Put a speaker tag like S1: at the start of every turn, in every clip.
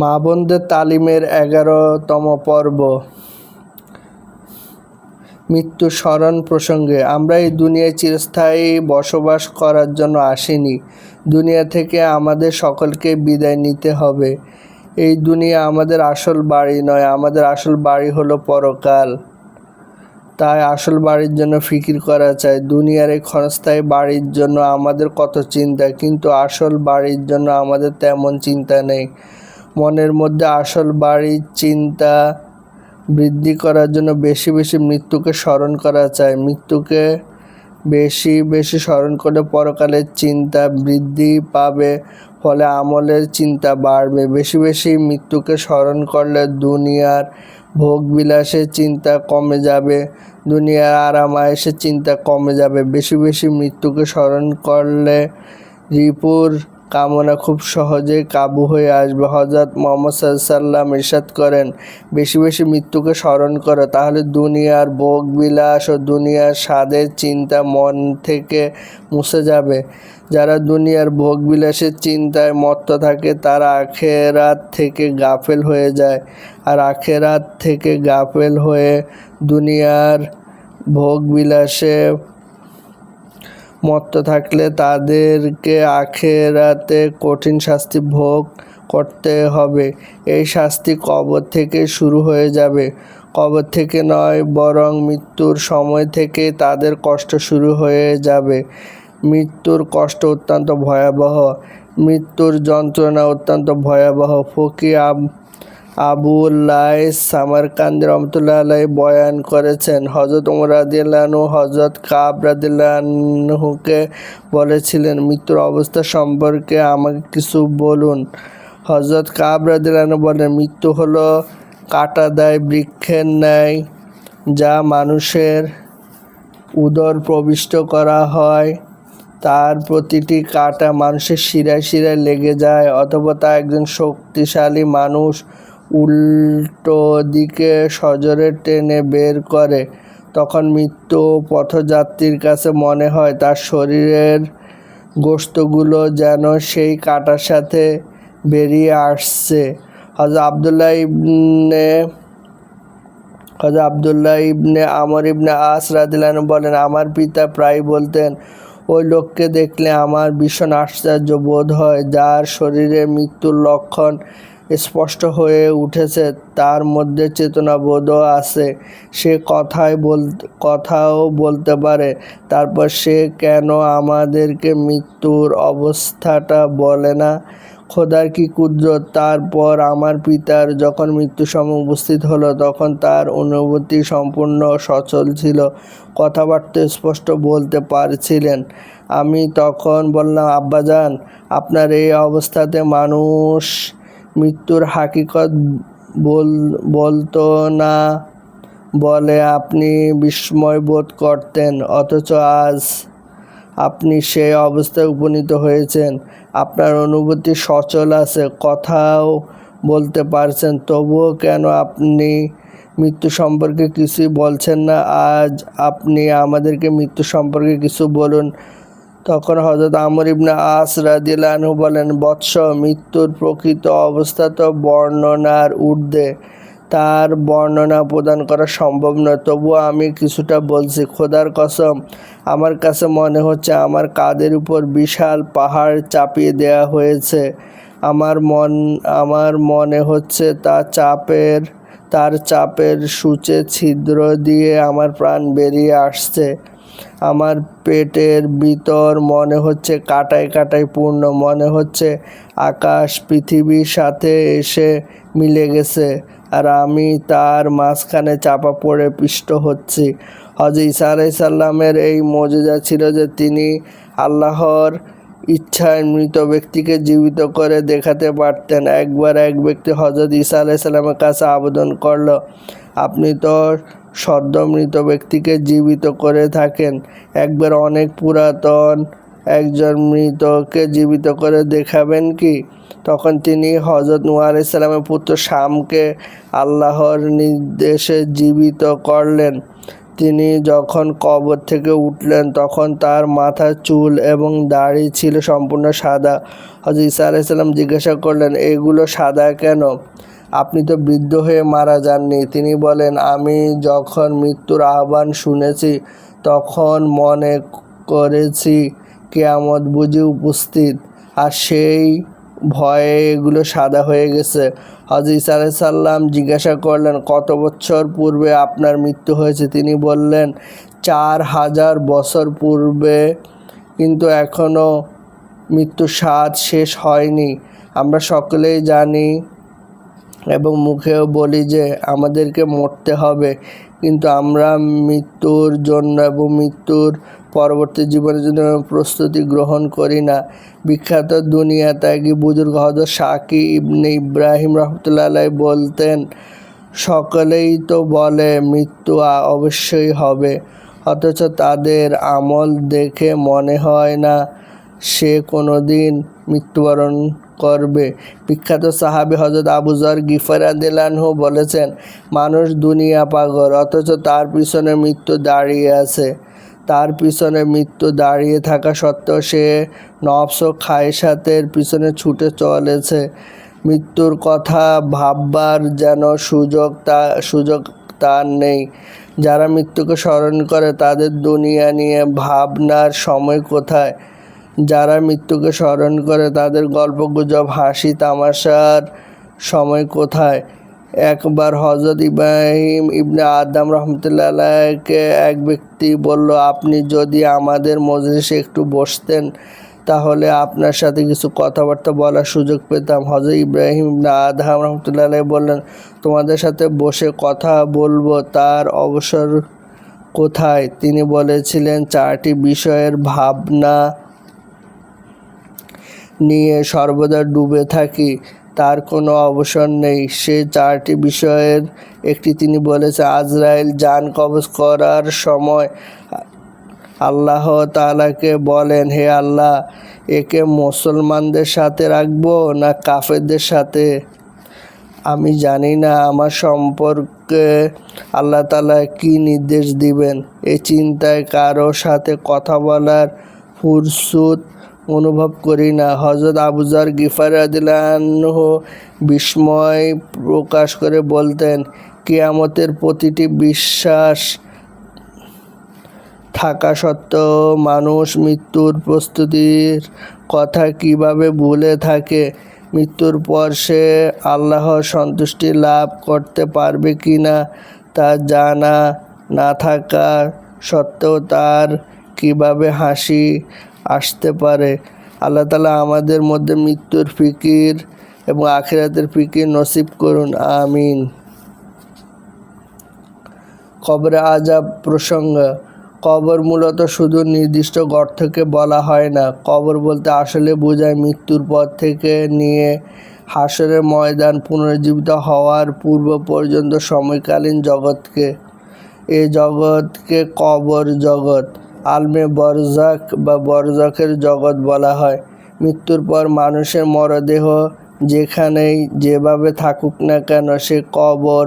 S1: মা বোনদের তালিমের এগারোতম পর্ব। মৃত্যু স্মরণ প্রসঙ্গে, আমরা এই দুনিয়ায় চিরস্থায়ী বসবাস করার জন্য আসিনি। দুনিয়া থেকে আমাদের সকলকে বিদায় নিতে হবে। এই দুনিয়া আমাদের আসল বাড়ি নয়, আমাদের আসল বাড়ি হলো পরকাল। তাই আসল বাড়ির জন্য ফিকির করা চাই। দুনিয়ার এই ক্ষণস্থায়ী বাড়ির জন্য আমাদের কত চিন্তা, কিন্তু আসল বাড়ির জন্য আমাদের তেমন চিন্তা নেই। মনের মধ্যে আসল বাড়ির চিন্তা বৃদ্ধি করার জন্য বেশি বেশি মৃত্যুকে স্মরণ করা চাই। মৃত্যুকে বেশি বেশি স্মরণ করলে পরকালের চিন্তা বৃদ্ধি পাবে, ফলে আমলের চিন্তা বাড়বে। বেশি বেশি মৃত্যুকে স্মরণ করলে দুনিয়ার ভোগ বিলাসের চিন্তা কমে যাবে, দুনিয়ার আরাম আয়েসের চিন্তা কমে যাবে। বেশি বেশি মৃত্যুকে স্মরণ করলে রিপুর কামনা খুব সহজেই কাবু হয়ে আসবে। হজরত মোহাম্মদ সাল্লাম ইরশাদ করেন, বেশি বেশি মৃত্যুকে স্মরণ করো, তাহলে দুনিয়ার ভোগ বিলাস ও দুনিয়ার স্বাদের চিন্তা মন থেকে মুছে যাবে। যারা দুনিয়ার ভোগ বিলাসের চিন্তায় মত্ত থাকে, তারা আখেরাত থেকে গাফেল হয়ে যায়। আর আখেরাত থেকে গাফেল হয়ে দুনিয়ার ভোগ বিলাসে মত্ত থাকলে তাদেরকে আখেরাতে কঠিন শাস্তি ভোগ করতে হবে। এই শাস্তি কবর থেকে শুরু হয়ে যাবে। কবর থেকে নয়, বরং মৃত্যুর সময় থেকে তাদের কষ্ট শুরু হয়ে যাবে। মৃত্যুর কষ্ট অত্যন্ত ভয়াবহ। মৃত্যুর যন্ত্রণা অত্যন্ত ভয়াবহ। ফকি আব আবুল্লাহ সামারকান্দ রহমতুল্লাহ আলাই বয়ান করেছেন। হজরত উমর রাদিল্লাহনু হজরত কাব রাদিল্লাহনুকে বলেছিলেন, মৃত্যুর অবস্থা সম্পর্কে আমাকে কিছু বলুন। হজরত কাব রাদিল্লাহনু বলেন, মৃত্যু হলো কাটা দেয় বৃক্ষের ন্যায়, যা মানুষের উদর প্রবিষ্ট করা হয়। তার প্রতিটি কাটা মানুষের শিরায় শিরায় লেগে যায়, অথবা তা একজন শক্তিশালী মানুষ উল্টো দিকে সজোরে টেনে বের করে। তখন মৃত্যু পথযাত্রীর কাছে মনে হয় তার শরীরের গোস্তগুলো যেন সেই কাটার সাথে বেরিয়ে আসছে। হজরত আবদুল্লাহ ইবনে হজরত আবদুল্লাহ ইবনে আমর ইবনে আস রাদিলান বলেন, আমার পিতা প্রায় বলতেন, ওই লোককে দেখলে আমার ভীষণ আশ্চর্য বোধ হয়, যার শরীরে মৃত্যুর লক্ষণ স্পষ্ট হয়ে উঠেছে, তার মধ্যে চেতনাবোধও আছে। সে কথাই বল, কথাও বলতে পারে। তারপর সে কেন আমাদেরকে মৃত্যুর অবস্থাটা বলে না? খোদার কি কুদরত? তারপর আমার পিতার যখন মৃত্যুর সময় উপস্থিত হলো, তখন তার অনুভূতি সম্পূর্ণ সচল ছিল। কথাবার্তা স্পষ্ট বলতে পারছিলেন। আমি তখন বললাম, আব্বাজান, আপনার এই অবস্থাতে মানুষ মৃত্যুর হাকিকত বল, বলতো না বলে আপনি বিস্ময় বোধ করতেন, অথচ আজ আপনি সেই অবস্থায় উপনীত হয়েছেন। আপনার অনুভূতি সচল আছে, কথাও বলতে পারছেন, তবুও কেন আপনি মৃত্যু সম্পর্কে কিছুই বলছেন না? আজ আপনি আমাদেরকে মৃত্যু সম্পর্কে কিছু বলুন। তখন হজরত আমর ইবনে আস রাদিলানহু বলেন, বৎস, মৃত্যুর প্রকৃত অবস্থা তো বর্ণনার ঊর্ধ্বে। তার বর্ণনা প্রদান করা সম্ভব নয়। তবুও আমি কিছুটা বলছি, খোদার কসম, আমার কাছে মনে হচ্ছে আমার কাদের উপর বিশাল পাহাড় চাপিয়ে দেওয়া হয়েছে। আমার মন, আমার মনে হচ্ছে তা চাপের, তার চাপের সূচে ছিদ্র দিয়ে আমার প্রাণ বেরিয়ে আসছে। আমার পেটের ভিতর মনে হচ্ছে কাটায় কাটায় পূর্ণ, মনে হচ্ছে আকাশ, পৃথিবীর সাথে এসে মিলে গেছে আর আমি তার মাঝখানে চাপা পড়ে পিষ্ট হচ্ছি। হজ ইসা আলাইসাল্লামের এই মজেজা ছিল যে তিনি আল্লাহর ইচ্ছায় মৃত ব্যক্তিকে জীবিত করে দেখাতে পারতেন। একবার এক ব্যক্তি হজরত ঈসা আলাইসাল্লামের কাছে আবেদন করল, আপনি তো সদ্য মৃত ব্যক্তিকে জীবিত করে থাকেন। একবার অনেক পুরাতন একজন মৃতকে জীবিত করে দেখাবেন কি? তখন তিনি হজরত নূহ আলাইসাল্লামের পুত্র শামকে আল্লাহর নির্দেশে জীবিত করলেন। তিনি যখন কবর থেকে উঠলেন, তখন তার মাথার চুল এবং দাড়ি ছিল সম্পূর্ণ সাদা। হজরত ঈসা আলাইসাল্লাম জিজ্ঞাসা করলেন, এগুলো সাদা কেন? আপনি তো বৃদ্ধ হয়ে মারা যাননি। তিনি বলেন, আমি যখন মৃত্যুর আহ্বান শুনেছি, তখন মনে করেছি কেয়ামত বুঝি উপস্থিত। আর সেই ভয়ে এগুলো সাদা হয়ে গেছে। ঈসা সাল্লাম জিজ্ঞাসা করলেন, কত বছর পূর্বে আপনার মৃত্যু হয়েছে? তিনি বললেন, চার হাজার বছর পূর্বে, কিন্তু এখনও মৃত্যুর স্বাদ শেষ হয়নি। আমরা সকলেই জানি এবং মুখেও বলি যে আমাদেরকে মরতে হবে। কিন্তু আমরা মৃত্যুর জন্য এবং মৃত্যুর পরবর্তী জীবনের জন্য প্রস্তুতি গ্রহণ করি না। বিখ্যাত দুনিয়া ত্যাগী বুজুর্গ হজরত শাকি ইবনে ইব্রাহিম রহমতুল্লাহ বলতেন, সকলেই তো বলে মৃত্যু অবশ্যই হবে। অথচ তাদের আমল দেখে মনে হয় না, সে কোনোদিন মৃত্যুবরণ করবে। বিখ্যাত সাহাবি হজরত আবুজর গিফারা দিলানহু বলেছেন, মানুষ দুনিয়া পাগল, অথচ তার পিছনে মৃত্যু দাঁড়িয়ে আছে। তার পিছনে মৃত্যু দাঁড়িয়ে থাকা সত্ত্বেও সে নফস ও খায়সাতের পিছনে ছুটে চলেছে। মৃত্যুর কথা ভাববার যেন সুযোগ তা, সুযোগ তার নেই। যারা মৃত্যুকে স্মরণ করে তাদের দুনিয়া নিয়ে ভাবনার সময় কোথায়? যারা মৃত্যুকে স্মরণ করে তাদের গল্পগুজব, হাসি, তামাশার সময় কোথায়? একবার হজরত ইব্রাহিম ইবনে আদম রহমতুল্লাহ আলাইকে এক ব্যক্তি বলল, আপনি যদি আমাদের মজলিসে একটু বসতেন, তাহলে আপনার সাথে কিছু কথাবার্তা বলার সুযোগ পেতাম। হজরত ইব্রাহিম ইবনে আদম রহমতুল্লাহ বললেন, তোমাদের সাথে বসে কথা বলব, তার অবসর কোথায়? তিনি বলেছিলেন, চারটি বিষয়ের ভাবনা নিয়ে সর্বদা ডুবে থাকি, তার কোনো অবসর নেই। সে চারটি বিষয়ের একটি তিনি বলেছে, আজরাইল যান কবজ করার সময় আল্লাহ তালাকে বলেন, হে আল্লাহ, একে মুসলমানদের সাথে রাখব না কাফেরদের সাথে? আমি জানি না, আমার সম্পর্কে আল্লাহ তালা কি নির্দেশ দিবেন। এই চিন্তায় কারও সাথে কথা বলার ফুরসুত অনুভব করি না। হজরত আবুজার গিফার আদিলাহ বিস্ময় প্রকাশ করে বলতেন, কিয়ামতের প্রতিটি বিশ্বাস থাকা সত্ত্বেও মানুষ মৃত্যুর প্রস্তুতির কথা কীভাবে ভুলে থাকে, মৃত্যুর পর সে আল্লাহর সন্তুষ্টি লাভ করতে পারবে কি না তা জানা না থাকা সত্ত্বেও তার কীভাবে হাসি আসতে পারে। আল্লাহ তালা আমাদের মধ্যে মৃত্যুর ফিকির এবং আখিরাতের ফিকির নসিব করুন, আমিন। কবরে আজাব প্রসঙ্গ, কবর মূলত শুধু নির্দিষ্ট গর্তকে বলা হয় না। কবর বলতে আসলে বোঝায় মৃত্যুর পর থেকে নিয়ে হাসরের ময়দান পুনর্জীবিত হওয়ার পূর্ব পর্যন্ত সময়কালীন জগৎকে। এ জগৎকে কবর জগৎ। আলমে বরজাক বা বরজাকের জগৎ বলা হয়। মৃত্যুর পর মানুষের মরদেহ যেখানেই যেভাবে থাকুক না কেন সে কবর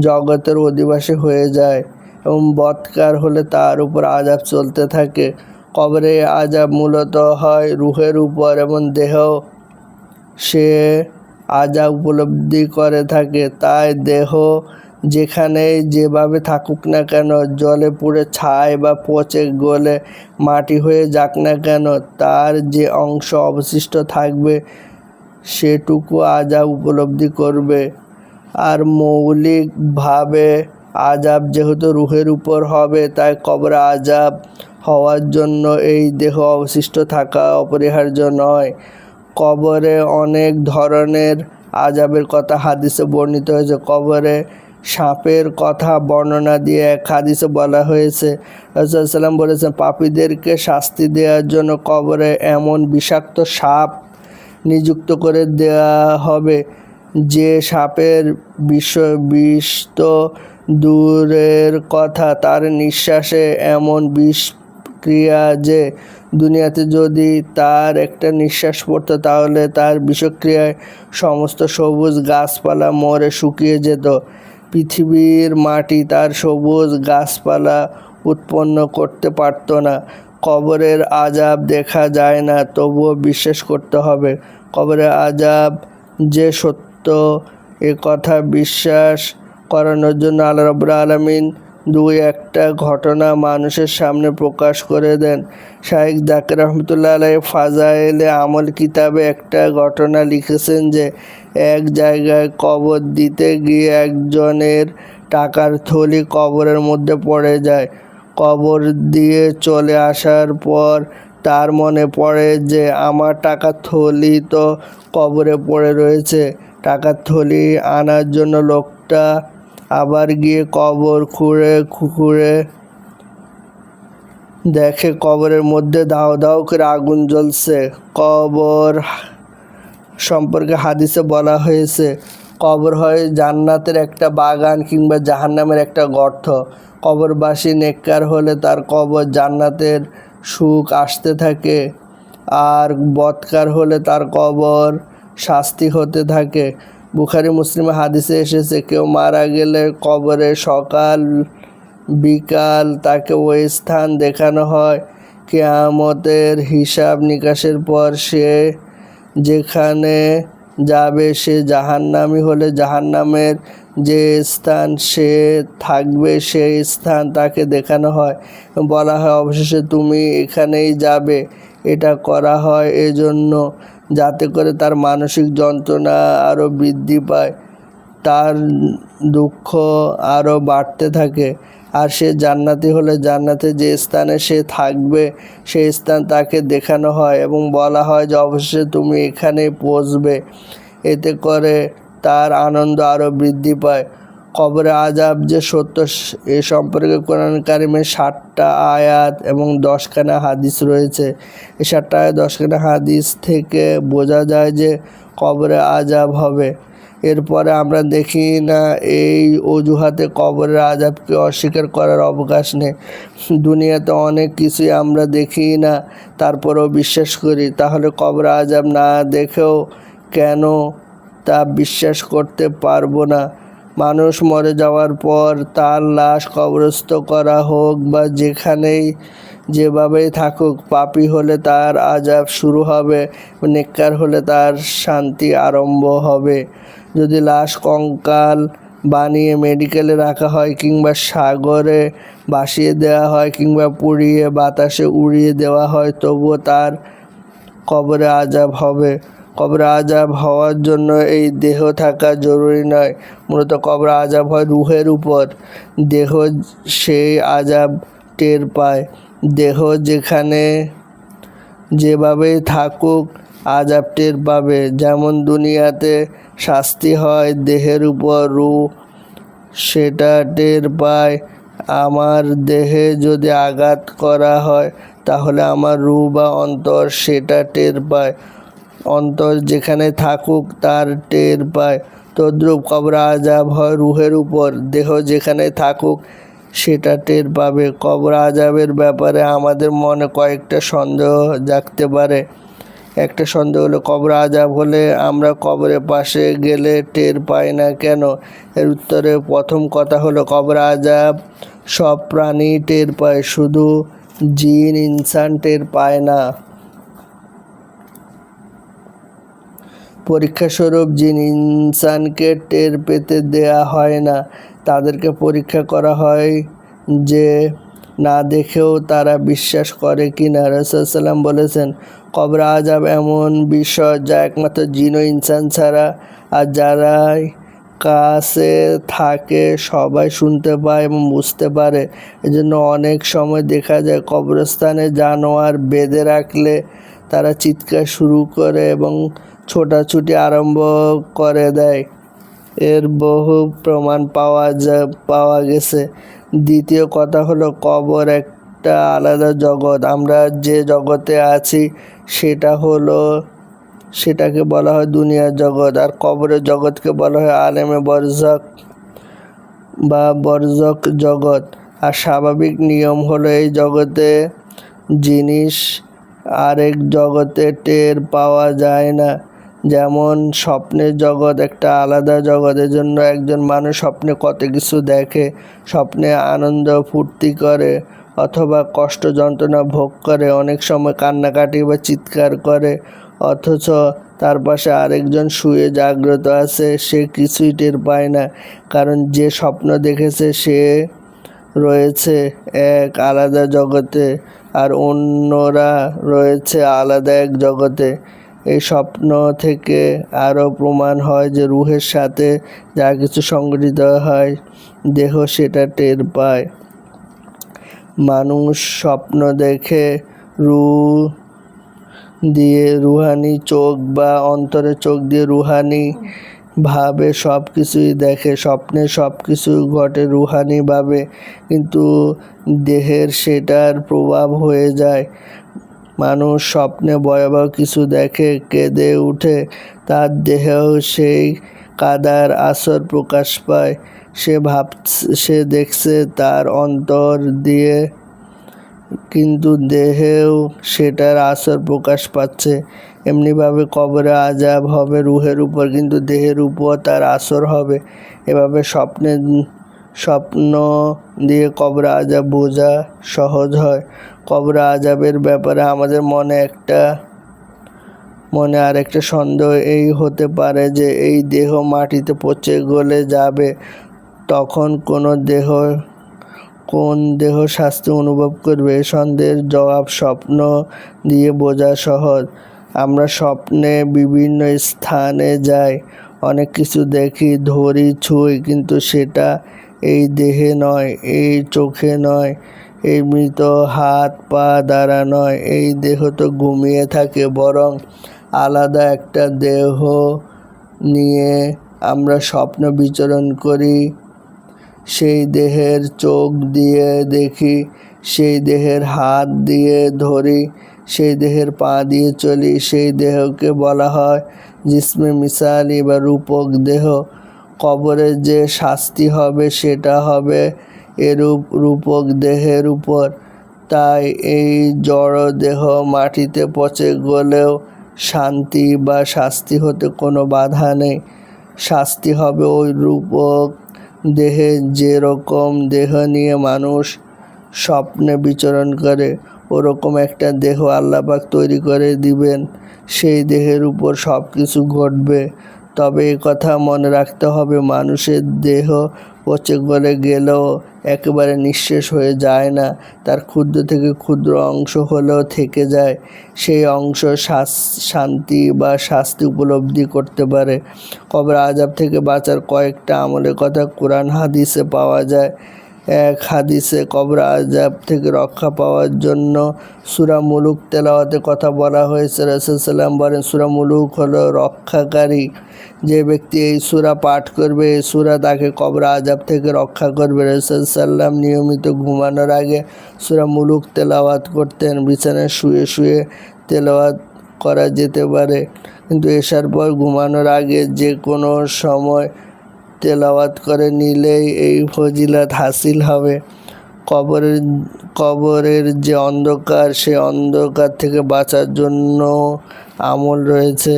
S1: জগতের অধিবাসী হয়ে যায় এবং বৎকার হলে তার উপর আজাব চলতে থাকে। কবরে আজাব মূলত হয় রুহের উপর এবং দেহ সে আজাব উপলব্ধি করে থাকে। তাই দেহ যেখানে যেভাবে থাকুক না কেন, জলে পুড়ে ছাই বা পচে গলে মাটি হয়ে যাক না কেন, তার যে অংশ অবশিষ্ট থাকবে সেটুকু আজাব উপলব্ধি করবে। আর মৌলিকভাবে আজাব যেহেতু রুহের উপর হবে, তাই কবরে আজাব হওয়ার জন্য এই দেহ অবশিষ্ট থাকা অপরিহার্য নয়। কবরে অনেক ধরনের আজাবের কথা হাদিসে বর্ণিত হয়েছে। কবরে সাপের কথা বর্ণনা দিয়ে এক হাদিসে বলা হয়েছে রসুলাম বলেছেন, পাপীদেরকে শাস্তি দেওয়ার জন্য কবরে এমন বিষাক্ত সাপ নিযুক্ত করে দেওয়া হবে যে সাপের বিষ বিষ তো দূরের কথা তার নিঃশ্বাসে এমন বিষ ক্রিয়া যে দুনিয়াতে যদি তার একটা নিঃশ্বাস পড়তো তাহলে তার বিষক্রিয়ায় সমস্ত সবুজ গাছপালা মরে শুকিয়ে যেত। পৃথিবীর মাটি তার সবুজ গাছপালা উৎপন্ন করতে পারত না। কবরের আজাব দেখা যায় না, তবুও বিশ্বাস করতে হবে। কবরের আজাব যে সত্য, এ কথা বিশ্বাস করানোর জন্য আল্লাহ রবুল্লা আলমিন দুই একটা ঘটনা মানুষের সামনে প্রকাশ করে দেন। শাহেক জাকির রহমতুল্লাহ আলাই ফাজাইলে আমল কিতাবে একটা ঘটনা লিখেছেন যে, এক জায়গায় কবর দিতে গিয়ে একজনের টাকার থলি কবরের মধ্যে পড়ে যায়। কবর দিয়ে চলে আসার পর তার মনে পড়ে যে, আমার টাকার থলি তো কবরে পড়ে রয়েছে। টাকার থলি আনার জন্য লোকটা আবার গিয়ে কবর খুঁড়ে খুঁড়ে দেখে কবরের মধ্যে দাও দাও করে আগুন জ্বলছে। কবর সম্পর্কে হাদিসে বলা হয়েছে, কবর হয় জান্নাতের একটা বাগান কিংবা জাহান্নামের একটা গর্ত। কবরবাসী নেককার হলে তার কবর জান্নাতের সুখ আসতে থাকে, আর বৎকার হলে তার কবর শাস্তি হতে থাকে। বুখারি মুসলিমে হাদিসে এসেছে, কেউ মারা গেলে কবরে সকাল বিকাল তাকে ওই স্থান দেখানো হয়। কেয়ামতের হিসাব নিকাশের পর সে যেখানে যাবে সে জাহান্নামি হলে জাহান্নামের যে স্থান সে থাকবে, সেই স্থান তাকে দেখানো হয়। বলা হয়, অবশেষে তুমি এখানেই যাবে। এটা করা হয় এজন্য যাতে করে তার মানসিক যন্ত্রণা আরও বৃদ্ধি পায়, তার দুঃখ আরও বাড়তে থাকে। আর সে জান্নাতি হলে জান্নাতে যে স্থানে সে থাকবে, সেই স্থান তাকে দেখানো হয় এবং বলা হয় যে অবশ্যই তুমি এখানে পৌঁছবে। এতে করে তার আনন্দ আরও বৃদ্ধি পায়। কবরে আজাব যে সত্য, এ সম্পর্কে কোরআন কারিমের ষাটটা আয়াত এবং দশখানা হাদিস রয়েছে। এ ষাটটা আয়াত, দশখানা হাদিস থেকে বোঝা যায় যে কবরে আজাব হবে। এরপরে আমরা দেখি না এই অজুহাতে কবরের আজাবকে অস্বীকার করার অবকাশ নেই। দুনিয়াতে অনেক কিছুই আমরা দেখি না, তারপরেও বিশ্বাস করি। তাহলে কবর আজাব না দেখেও কেন তা বিশ্বাস করতে পারব না? মানুষ মরে যাওয়ার পর তার লাশ কবরস্থ করা হোক বা যেখানেই যেভাবেই থাকুক, পাপি হলে তার আজাব শুরু হবে, নেককার হলে তার শান্তি আরম্ভ হবে। যদি লাশ কঙ্কাল বানিয়ে মেডিকেলে রাখা হয় কিংবা সাগরে ভাসিয়ে দেওয়া হয় কিংবা পুড়িয়ে বাতাসে উড়িয়ে দেওয়া হয়, তবুও তার কবরে আজাব হবে। কবরে আজাব হওয়ার জন্য এই দেহ থাকা জরুরি নয়, মূলত কবরে আজাব হয় রুহের উপর। দেহ সেই আজাব টের পায়। দেহ যেখানে যেভাবেই থাকুক, আজাব টের পাবে। যেমন দুনিয়াতে শাস্তি হয় দেহের উপর রু সেটা টের পায়। আমার দেহে যদি আঘাত করা হয়, তাহলে আমার রু বা অন্তর সেটা টের পায়। অন্তর যেখানে থাকুক তার টের পায়। তদ্রুপ কবর আজাব হয় রুহের উপর। দেহ যেখানে থাকুক, সেটা টের পাবে। কবর আজাবের ব্যাপারে আমাদের মনে কয়েকটা সন্দেহ জাগতে পারে। একটা সন্দেহ হলো, কবর আজাব হলে আমরা কবরের পাশে গেলে টের পাই না কেন? এর উত্তরে প্রথম কথা হলো, কবর আজাব সব প্রাণী টের পায়। শুধু জিন, ইনসান টের পায় না। পরীক্ষাস্বরূপ জিন ইনসানকে টের পেতে দেয়া হয় না, তাদেরকে পরীক্ষা করা হয় যে না দেখেও তারা বিশ্বাস করে কি না। রসুলাম বলেছেন, কবর আজাব এমন বিষয় যা একমাত্র জিন ইনসান ছাড়া, আর যারাই কাছে থাকে সবাই শুনতে পায় এবং বুঝতে পারে। এজন্য অনেক সময় দেখা যায় কবরস্থানে জানোয়ার বেঁধে রাখলে তারা চিৎকার শুরু করে এবং ছোটাছুটি আরম্ভ করে দেয়। এর বহু প্রমাণ পাওয়া যা, পাওয়া গেছে। দ্বিতীয় কথা হলো, কবর একটা আলাদা জগৎ। আমরা যে জগতে আছি, সেটা হলো, সেটাকে বলা হয় দুনিয়ার জগৎ। আর কবরের জগৎকে বলা হয় আলেমে বরজক বা বরজক জগৎ। আর স্বাভাবিক নিয়ম হলো, এই জগতে জিনিস আরেক জগতে টের পাওয়া যায় না। যেমন স্বপ্নের জগৎ একটা আলাদা জগতের জন্য একজন মানুষ স্বপ্নে কত কিছু দেখে, স্বপ্নে আনন্দ ফুর্তি করে অথবা কষ্ট যন্ত্রণা ভোগ করে, অনেক সময় কান্নাকাটি বা চিৎকার করে, অথচ তার পাশে আরেকজন শুয়ে জাগ্রত আছে, সে কিছুই টের পায় না। কারণ যে স্বপ্ন দেখেছে সে রয়েছে এক আলাদা জগতে। আর অন্যরা রয়েছে আলাদা এক জগতে। এই স্বপ্ন থেকে আরও প্রমাণ হয় যে রুহের সাথে যা কিছু সংগঠিত হয়, দেহ সেটা টের পায়। মানুষ স্বপ্ন দেখে রু দিয়ে রুহানি চোখ বা অন্তরে চোখ দিয়ে রুহানি ভাবে সব কিছুই দেখে, স্বপ্নে সব কিছু ঘটে রুহানিভাবে। কিন্তু দেহের সেটার প্রভাব হয়ে যায়। মানুষ স্বপ্নে ভয়াবহ কিছু দেখে, কেঁদে উঠে তার দেহেও সেই কাদার আসর প্রকাশ পায়। সে ভাব সে দেখছে তার অন্তর দিয়ে, কিন্তু দেহেও সেটার আসর প্রকাশ পাচ্ছে। এমনিভাবে কবরে আজাব হবে, রুহের উপর, কিন্তু দেহের উপর তার আসর হবে। এভাবে স্বপ্নে, স্বপ্ন দিয়ে কবরে আজাব বোঝা সহজ হয়। কবরে আজাবের ব্যাপারে আমাদের মনে একটা, মনে আর একটা সন্দেহ এই হতে পারে যে এই দেহ মাটিতে পচে গলে যাবে। তখন কোনো দেহ, কোন দেহ শাস্তি অনুভব করবে? সন্দেহের জবাব স্বপ্ন দিয়ে বোঝা সহজ। আমরা স্বপ্নে বিভিন্ন স্থানে যাই, অনেক কিছু দেখি, ধরি, ছুঁই, কিন্তু সেটা এই দেহে নয়, এই চোখে নয়, এই মৃত হাত, পা দ্বারা নয়, এই দেহ তো ঘুমিয়ে থাকে, বরং আলাদা একটা দেহ নিয়ে আমরা স্বপ্ন বিচরণ করি। সেই দেহের চোখ দিয়ে দেখি, সেই দেহের হাত দিয়ে ধরি সেই দেহের পা দিয়ে চলি, সেই দেহকে বলা হয় জিসমে মিসালি বা রূপক দেহ। কবরে যে শাস্তি হবে সেটা হবে এরূপ রূপক দেহের উপর। তাই এই জড় দেহ মাটিতে পচে গলেও শান্তি বা শাস্তি হতে কোনো বাধা নেই। শাস্তি হবে ওই রূপক দেহে যেরকম দেহ নিয়ে মানুষ স্বপ্নে বিচরণ করে। ওরকম একটা দেহ আল্লাপাক তৈরি করে দিবেন, সেই দেহের উপর সব কিছু ঘটবে। তবে এ কথা মনে রাখতে হবে, মানুষের দেহ পচে গলে গেলেও একেবারে নিঃশেষ হয়ে যায় না। তার ক্ষুদ্র থেকে ক্ষুদ্র অংশ হলেও থেকে যায়। সেই অংশ শান্তি বা শাস্তি উপলব্ধি করতে পারে। কবর আজাব থেকে বাঁচার কয়েকটা আমলের কথা কোরআন হাদিসে পাওয়া যায়। এক হাদিসে কবরা আজাব থেকে রক্ষা পাওয়ার জন্য সুরা মুলুক তেলাওয়াতে কথা বলা হয়েছে। রসুলাম বলেন, সুরা মুলুক হলো রক্ষাকারী। যে ব্যক্তি এই সুরা পাঠ করবে, এই সুরা তাকে কবরা আজাব থেকে রক্ষা করবে। রসুলাম নিয়মিত ঘুমানোর আগে সুরা মুলুক তেলাওয়াত করতেন, বিছানায় শুয়ে শুয়ে তেলাওয়াত করা যেতে পারে। কিন্তু এসার পর ঘুমানোর আগে যে কোনো সময় তেলাওয়াত করে নিলেই এই ফজিলাত হাসিল হবে। কবরের কবরের যে অন্ধকার, সে অন্ধকার থেকে বাঁচার জন্য আমল রয়েছে।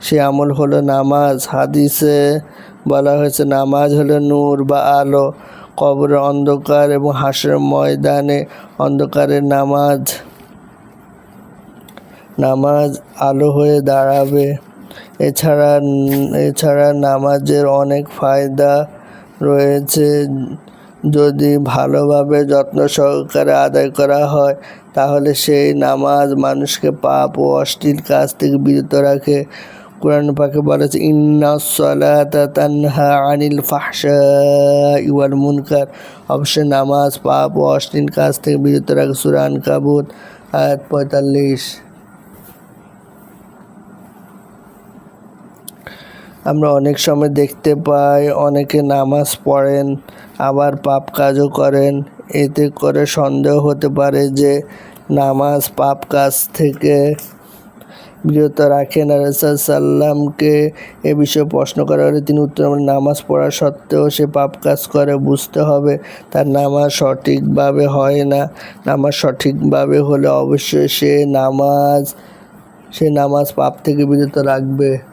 S1: সে আমল হলো নামাজ। হাদিসে বলা হয়েছে, নামাজ হলো নূর বা আলো। কবরের অন্ধকার এবং হাসের ময়দানে অন্ধকারের নামাজ নামাজ আলো হয়ে দাঁড়াবে। এছাড়া এছাড়া নামাজের অনেক ফায়দা রয়েছে। যদি ভালোভাবে যত্ন সহকারে আদায় করা হয়, তাহলে সেই নামাজ মানুষকে পাপ ও অশ্লীল কাজ থেকে বিরত রাখে। কোরআন পাকে বলেছে ইন্না সলাতা তানহা আনিল ফাহসা ইওয়াল মুনকার। অবশ্যই নামাজ পাপ ও অশ্লীল কাজ থেকে বিরত রাখে সুরান কাবুত আয়াত পঁয়তাল্লিশ। আমরা অনেক সময় দেখতে পাই, অনেকে নামাজ পড়েন, আবার পাপ কাজও করেন। এতে করে সন্দেহ হতে পারে যে নামাজ পাপ কাজ থেকে বিরত রাখেন। আর সাল্লামকে এ বিষয়ে প্রশ্ন করা হলে তিনি উত্তর নামাজ পড়া সত্ত্বেও সে পাপ কাজ করে, বুঝতে হবে তার নামাজ সঠিকভাবে হয় না। নামাজ সঠিকভাবে হলে অবশ্যই সে নামাজ সে নামাজ পাপ থেকে বিরত রাখবে।